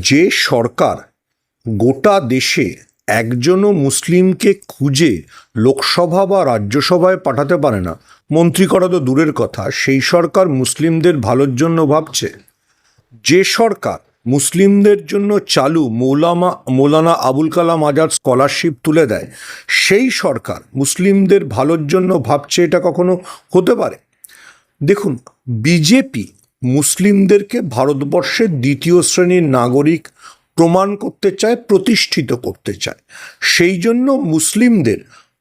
যে সরকার গোটা দেশে একজনও মুসলিমকে খুঁজে লোকসভা বা রাজ্যসভায় পাঠাতে পারে না, মন্ত্রী করা তো দূরের কথা, সেই সরকার মুসলিমদের ভালোর জন্য ভাবছে। যে সরকার মুসলিমদের জন্য চালু মৌলামা, মৌলানা আবুল কালাম আজাদ স্কলারশিপ তুলে দেয়, সেই সরকার মুসলিমদের ভালোর জন্য ভাবছে এটা কখনো হতে পারে? দেখুন, বিজেপি মুসলিমদেরকে ভারতবর্ষের দ্বিতীয় শ্রেণির নাগরিক প্রমাণ করতে চায়, প্রতিষ্ঠিত করতে চায়। সেই জন্য মুসলিমদের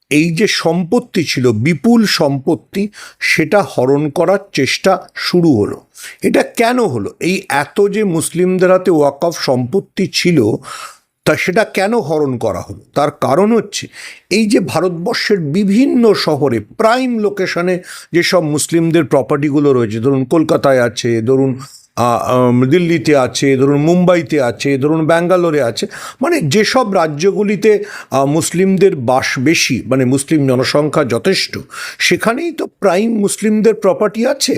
এই যে সম্পত্তি ছিল, বিপুল সম্পত্তি, সেটা হরণ করার চেষ্টা শুরু হলো। এটা কেন হলো? এই এত যে মুসলিমদের হাতে ওয়াকফ সম্পত্তি ছিল তা সেটা কেন হরণ করা হলো? তার কারণ হচ্ছে, এই যে ভারতবর্ষের বিভিন্ন শহরে প্রাইম লোকেশনে যেসব মুসলিমদের প্রপার্টিগুলো রয়েছে, ধরুন কলকাতায় আছে, ধরুন দিল্লিতে আছে, ধরুন মুম্বাইতে আছে, ধরুন ব্যাঙ্গালোরে আছে মানে যেসব রাজ্যগুলিতে মুসলিমদের বাস বেশি মানে মুসলিম জনসংখ্যা যথেষ্ট, সেখানেই তো প্রাইম মুসলিমদের প্রপার্টি আছে।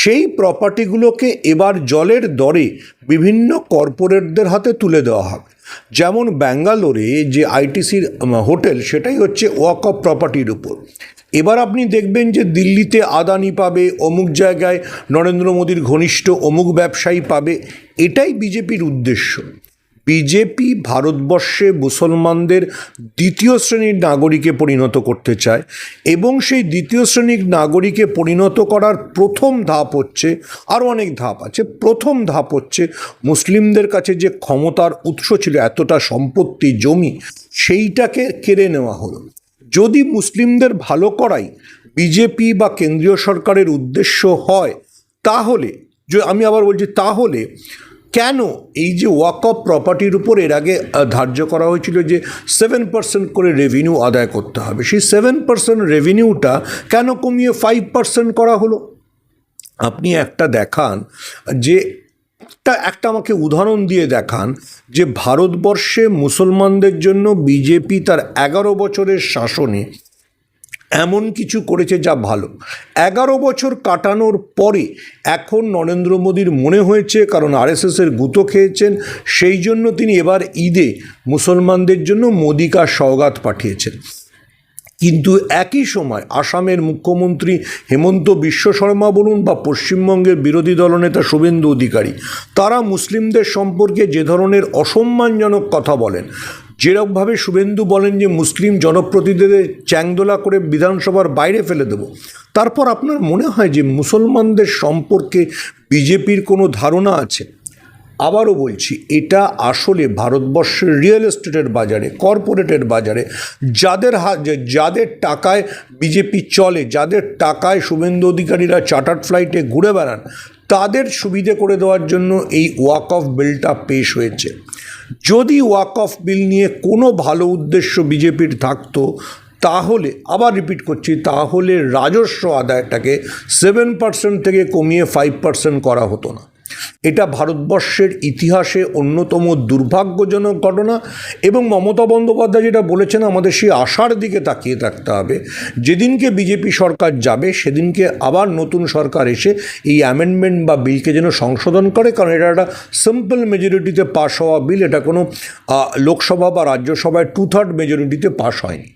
সেই প্রপার্টিগুলোকে এবার জলের দরে বিভিন্ন কর্পোরেটদের হাতে তুলে দেওয়া হবে। যেমন ব্যাঙ্গালোরে যে আইটিসির হোটেল, সেটাই হচ্ছে ওয়াক অফ প্রপার্টির উপর। এবার আপনি দেখবেন যে দিল্লিতে আদানি পাবে, অমুক জায়গায় নরেন্দ্র মোদীর ঘনিষ্ঠ অমুক ব্যবসায়ী পাবে, এটাই বিজেপির উদ্দেশ্য। বিজেপি ভারতবর্ষে মুসলমানদের দ্বিতীয় শ্রেণির নাগরিকে পরিণত করতে চায় এবং সেই দ্বিতীয় শ্রেণির নাগরিকে পরিণত করার প্রথম ধাপ হচ্ছে, আরও অনেক ধাপ আছে, প্রথম ধাপ হচ্ছে মুসলিমদের কাছে যে ক্ষমতার উৎস ছিল, এতটা সম্পত্তি, জমি, সেইটাকে কেড়ে নেওয়া হলো। যদি মুসলিমদের ভালো করাই বিজেপি বা কেন্দ্রীয় সরকারের উদ্দেশ্য হয়, তাহলে আমি আবার বলছি তাহলে কেন এই যে ওয়াক অফ প্রপার্টির উপর এর আগে ধার্য করা হয়েছিল যে সেভেন পার্সেন্ট করে রেভিনিউ আদায় করতে হবে। সেই সেভেন পার্সেন্ট রেভিনিউটা কেন কমিয়ে ফাইভ পার্সেন্ট করা হলো? আপনি একটা দেখান যে, একটা একটা আমাকে উদাহরণ দিয়ে দেখান যে ভারতবর্ষে মুসলমানদের জন্য বিজেপি তার এগারো বছরের শাসনে এমন কিছু করেছে যা ভালো। এগারো বছর কাটানোর পরে এখন নরেন্দ্র মোদীর মনে হয়েছে, কারণ আরএসএসের গুঁতো খেয়েছেন, সেই জন্য তিনি এবার ঈদে মুসলমানদের জন্য মোদিকা সওগাত পাঠিয়েছেন। কিন্তু একই সময় আসামের মুখ্যমন্ত্রী হেমন্ত বিশ্ব শর্মা বলুন বা পশ্চিমবঙ্গের বিরোধী দলনেতা শুভেন্দু অধিকারী, তারা মুসলিমদের সম্পর্কে যে ধরনের অসম্মানজনক কথা বলেন যেরকমভাবে শুভেন্দু বলেন যে মুসলিম জনপ্রতিনিধিদের চ্যাংদোলা করে বিধানসভার বাইরে ফেলে দেব, তারপর আপনার মনে হয় যে মুসলমানদের সম্পর্কে বিজেপির কোনো ধারণা আছে? আবারও বলছি, এটা আসলে ভারতবর্ষের রিয়েল এস্টেটের বাজারে, কর্পোরেটের বাজারে, যাদের যাদের টাকায় বিজেপি চলে, যাদের টাকায় শুভেন্দু অধিকারীরা চার্টার্ড ফ্লাইটে ঘুরে বেড়ান তাদের সুবিধে করে দেওয়ার জন্য এই ওয়াক অফ বিলটা পেশ হয়েছে। যদি ওয়াক অফ বিল নিয়ে কোনো ভালো উদ্দেশ্য বিজেপির থাকতো, তাহলে, আবার রিপিট করছি, তাহলে রাজস্ব আদায়টাকে সেভেন পার্সেন্ট থেকে কমিয়ে ফাইভ পার্সেন্ট করা হতো না। এটা ভারতবর্ষের ইতিহাসে অন্যতম দুর্ভাগ্যজনক ঘটনা এবং মমতা বন্দ্যোপাধ্যায় যেটা বলেছেন, আমাদের সেই আশার দিকে তাকিয়ে থাকতে হবে। যেদিনকে বিজেপি সরকার যাবে, সেদিনকে আবার নতুন সরকার এসে এই অ্যামেন্ডমেন্ট বা বিলকে যেন সংশোধন করে, কারণ এটা একটা সিম্পল মেজরিটিতে পাশ হওয়া বিল এটা কোনো লোকসভা বা রাজ্যসভায় টু থার্ড মেজরিটিতে পাশ হয়নি।